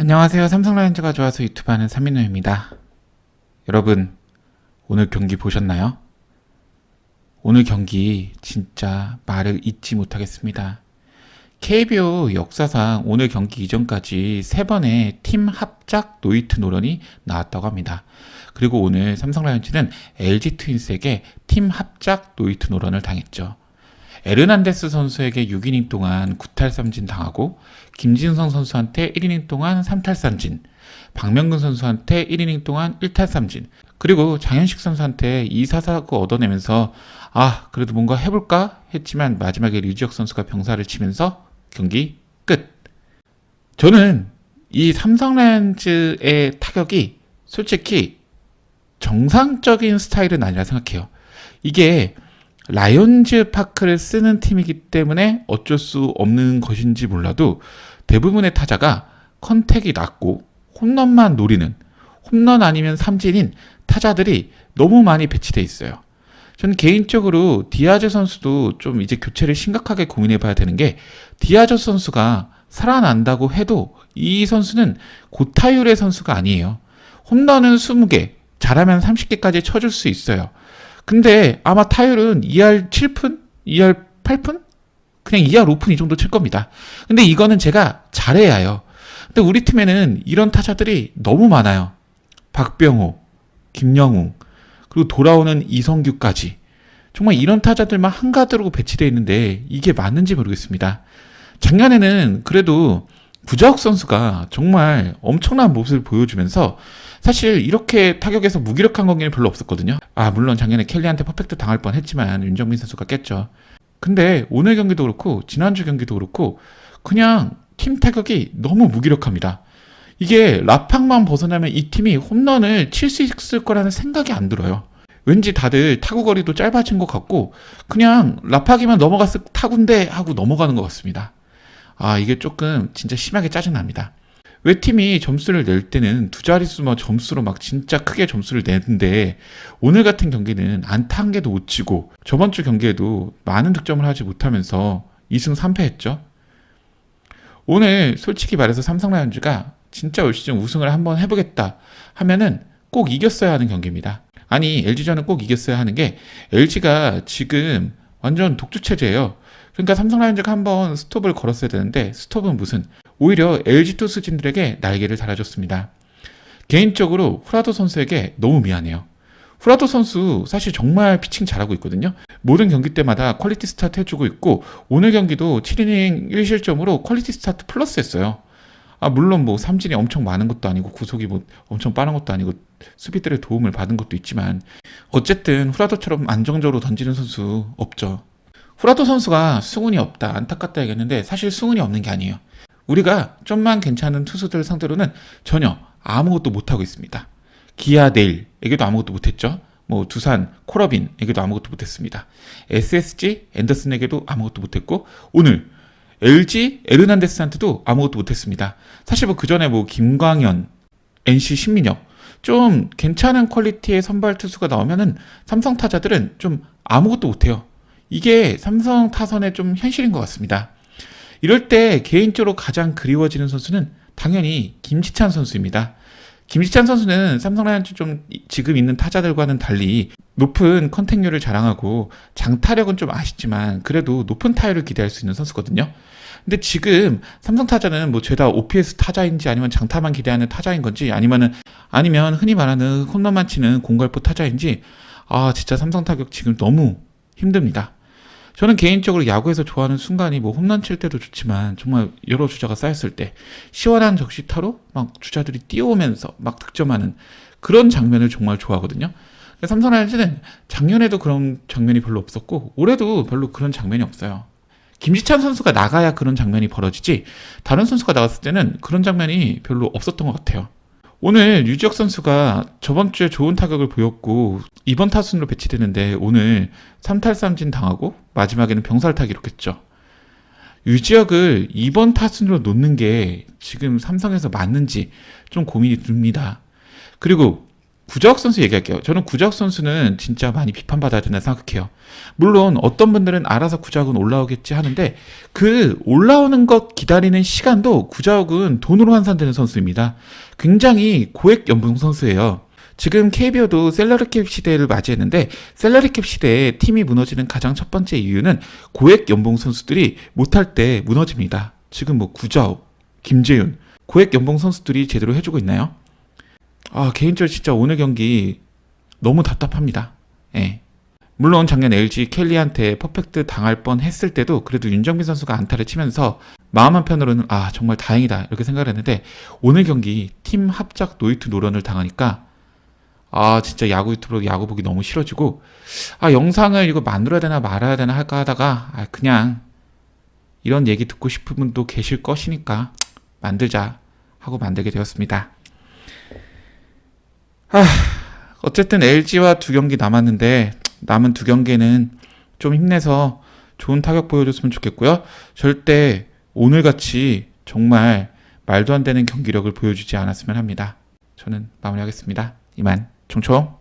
안녕하세요. 삼성 라이온즈가 좋아서 유튜브 하는 삼민호입니다. 여러분, 오늘 경기 보셨나요? 오늘 경기 진짜 말을 잊지 못하겠습니다. KBO 역사상 오늘 경기 이전까지 세 번의 팀 합작 노이트 노런이 나왔다고 합니다. 그리고 오늘 삼성 라이온즈는 LG 트윈스에게 팀 합작 노이트 노런을 당했죠. 에르난데스 선수에게 6이닝 동안 9탈삼진 당하고 김진성 선수한테 1이닝 동안 3탈삼진, 박명근 선수한테 1이닝 동안 1탈삼진, 그리고 장현식 선수한테 2사사구 얻어내면서 아 그래도 뭔가 해볼까 했지만 마지막에 류지혁 선수가 병사를 치면서 경기 끝. 저는 이 삼성 라이온즈의 타격이 솔직히 정상적인 스타일은 아니라 생각해요. 이게 라이온즈 파크를 쓰는 팀이기 때문에 어쩔 수 없는 것인지 몰라도 대부분의 타자가 컨택이 낮고 홈런만 노리는 홈런 아니면 삼진인 타자들이 너무 많이 배치돼 있어요. 저는 개인적으로 디아즈 선수도 좀 이제 교체를 심각하게 고민해 봐야 되는 게 디아즈 선수가 살아난다고 해도 이 선수는 고타율의 선수가 아니에요. 홈런은 20개, 잘하면 30개까지 쳐줄 수 있어요. 근데 아마 타율은 2할 7푼? 2할 8푼? 그냥 2할 5푼 이 정도 칠 겁니다. 근데 이거는 제가 잘해야 해요. 근데 우리 팀에는 이런 타자들이 너무 많아요. 박병호, 김영웅, 그리고 돌아오는 이성규까지. 정말 이런 타자들만 한가득으로 배치되어 있는데 이게 맞는지 모르겠습니다. 작년에는 그래도 구자욱 선수가 정말 엄청난 모습을 보여주면서 사실 이렇게 타격에서 무기력한 경기는 별로 없었거든요. 아, 물론 작년에 켈리한테 퍼펙트 당할 뻔 했지만 윤정민 선수가 깼죠. 근데 오늘 경기도 그렇고 지난주 경기도 그렇고 그냥 팀 타격이 너무 무기력합니다. 이게 라팍만 벗어나면 이 팀이 홈런을 칠 수 있을 거라는 생각이 안 들어요. 왠지 다들 타구 거리도 짧아진 것 같고 그냥 라팍이만 넘어갔을 타구인데 하고 넘어가는 것 같습니다. 아 이게 조금 진짜 심하게 짜증납니다. 왜 팀이 점수를 낼 때는 두 자릿수 뭐 점수로 막 진짜 크게 점수를 내는데 오늘 같은 경기는 안타 한 개도 못 치고 저번 주 경기에도 많은 득점을 하지 못하면서 2승 3패 했죠. 오늘 솔직히 말해서 삼성 라이온즈가 진짜 올 시즌 우승을 한번 해보겠다 하면은 꼭 이겼어야 하는 경기입니다. 아니 LG전은 꼭 이겼어야 하는 게 LG가 지금 완전 독주 체제예요. 그러니까 삼성 라이온즈가 한번 스톱을 걸었어야 되는데 스톱은 무슨 오히려 LG 투수진들에게 날개를 달아줬습니다. 개인적으로 후라도 선수에게 너무 미안해요. 후라도 선수 사실 정말 피칭 잘하고 있거든요. 모든 경기 때마다 퀄리티 스타트 해주고 있고 오늘 경기도 7이닝 1실점으로 퀄리티 스타트 플러스 했어요. 아 물론 뭐 삼진이 엄청 많은 것도 아니고 구속이 뭐 엄청 빠른 것도 아니고 수비들의 도움을 받은 것도 있지만 어쨌든 후라도처럼 안정적으로 던지는 선수 없죠. 후라도 선수가 수군이 없다 안타깝다 얘기했는데 사실 수군이 없는 게 아니에요. 우리가 좀만 괜찮은 투수들 상대로는 전혀 아무것도 못하고 있습니다. 기아 네일에게도 아무것도 못했죠. 뭐 두산 코러빈에게도 아무것도 못했습니다. SSG 앤더슨에게도 아무것도 못했고 오늘 LG 에르난데스한테도 아무것도 못했습니다. 사실 뭐 그 전에 뭐 김광현, NC 신민혁 좀 괜찮은 퀄리티의 선발 투수가 나오면은 삼성 타자들은 좀 아무것도 못해요. 이게 삼성 타선의 좀 현실인 것 같습니다. 이럴 때 개인적으로 가장 그리워지는 선수는 당연히 김지찬 선수입니다. 김지찬 선수는 삼성 라이온즈 좀 지금 있는 타자들과는 달리 높은 컨택률을 자랑하고 장타력은 좀 아쉽지만 그래도 높은 타율을 기대할 수 있는 선수거든요. 근데 지금 삼성 타자는 뭐 죄다 OPS 타자인지 아니면 장타만 기대하는 타자인 건지 아니면은 아니면 흔히 말하는 홈런만 치는 공갈포 타자인지 아 진짜 삼성 타격 지금 너무 힘듭니다. 저는 개인적으로 야구에서 좋아하는 순간이 뭐 홈런 칠 때도 좋지만 정말 여러 주자가 쌓였을 때 시원한 적시타로 막 주자들이 뛰어오면서 막 득점하는 그런 장면을 정말 좋아하거든요. 삼성 라이온즈는 작년에도 그런 장면이 별로 없었고 올해도 별로 그런 장면이 없어요. 김지찬 선수가 나가야 그런 장면이 벌어지지 다른 선수가 나갔을 때는 그런 장면이 별로 없었던 것 같아요. 오늘 유지혁 선수가 저번 주에 좋은 타격을 보였고 이번 타순으로 배치되는데 오늘 3탈삼진 당하고 마지막에는 병살타 기록했죠. 유지혁을 이번 타순으로 놓는 게 지금 삼성에서 맞는지 좀 고민이 듭니다. 그리고 구자욱 선수 얘기할게요. 저는 구자욱 선수는 진짜 많이 비판받아야 된다 생각해요. 물론 어떤 분들은 알아서 구자욱은 올라오겠지 하는데 그 올라오는 것 기다리는 시간도 구자욱은 돈으로 환산되는 선수입니다. 굉장히 고액 연봉 선수예요. 지금 KBO도 셀러리캡 시대를 맞이했는데 셀러리캡 시대에 팀이 무너지는 가장 첫 번째 이유는 고액 연봉 선수들이 못할 때 무너집니다. 지금 뭐 구자욱, 김재윤 고액 연봉 선수들이 제대로 해주고 있나요? 아 개인적으로 진짜 오늘 경기 너무 답답합니다. 예. 물론 작년 LG 켈리한테 퍼펙트 당할 뻔 했을 때도 그래도 윤정빈 선수가 안타를 치면서 마음 한편으로는 아 정말 다행이다 이렇게 생각을 했는데 오늘 경기 팀 합작 노이트 노런을 당하니까 아 진짜 야구 유튜브로 야구 보기 너무 싫어지고 아 영상을 이거 만들어야 되나 말아야 되나 할까 하다가 아 그냥 이런 얘기 듣고 싶은 분도 계실 것이니까 만들자 하고 만들게 되었습니다. 아, 어쨌든 LG와 두 경기 남았는데 남은 두 경기는 좀 힘내서 좋은 타격 보여줬으면 좋겠고요. 절대 오늘같이 정말 말도 안 되는 경기력을 보여주지 않았으면 합니다. 저는 마무리하겠습니다. 이만 총총.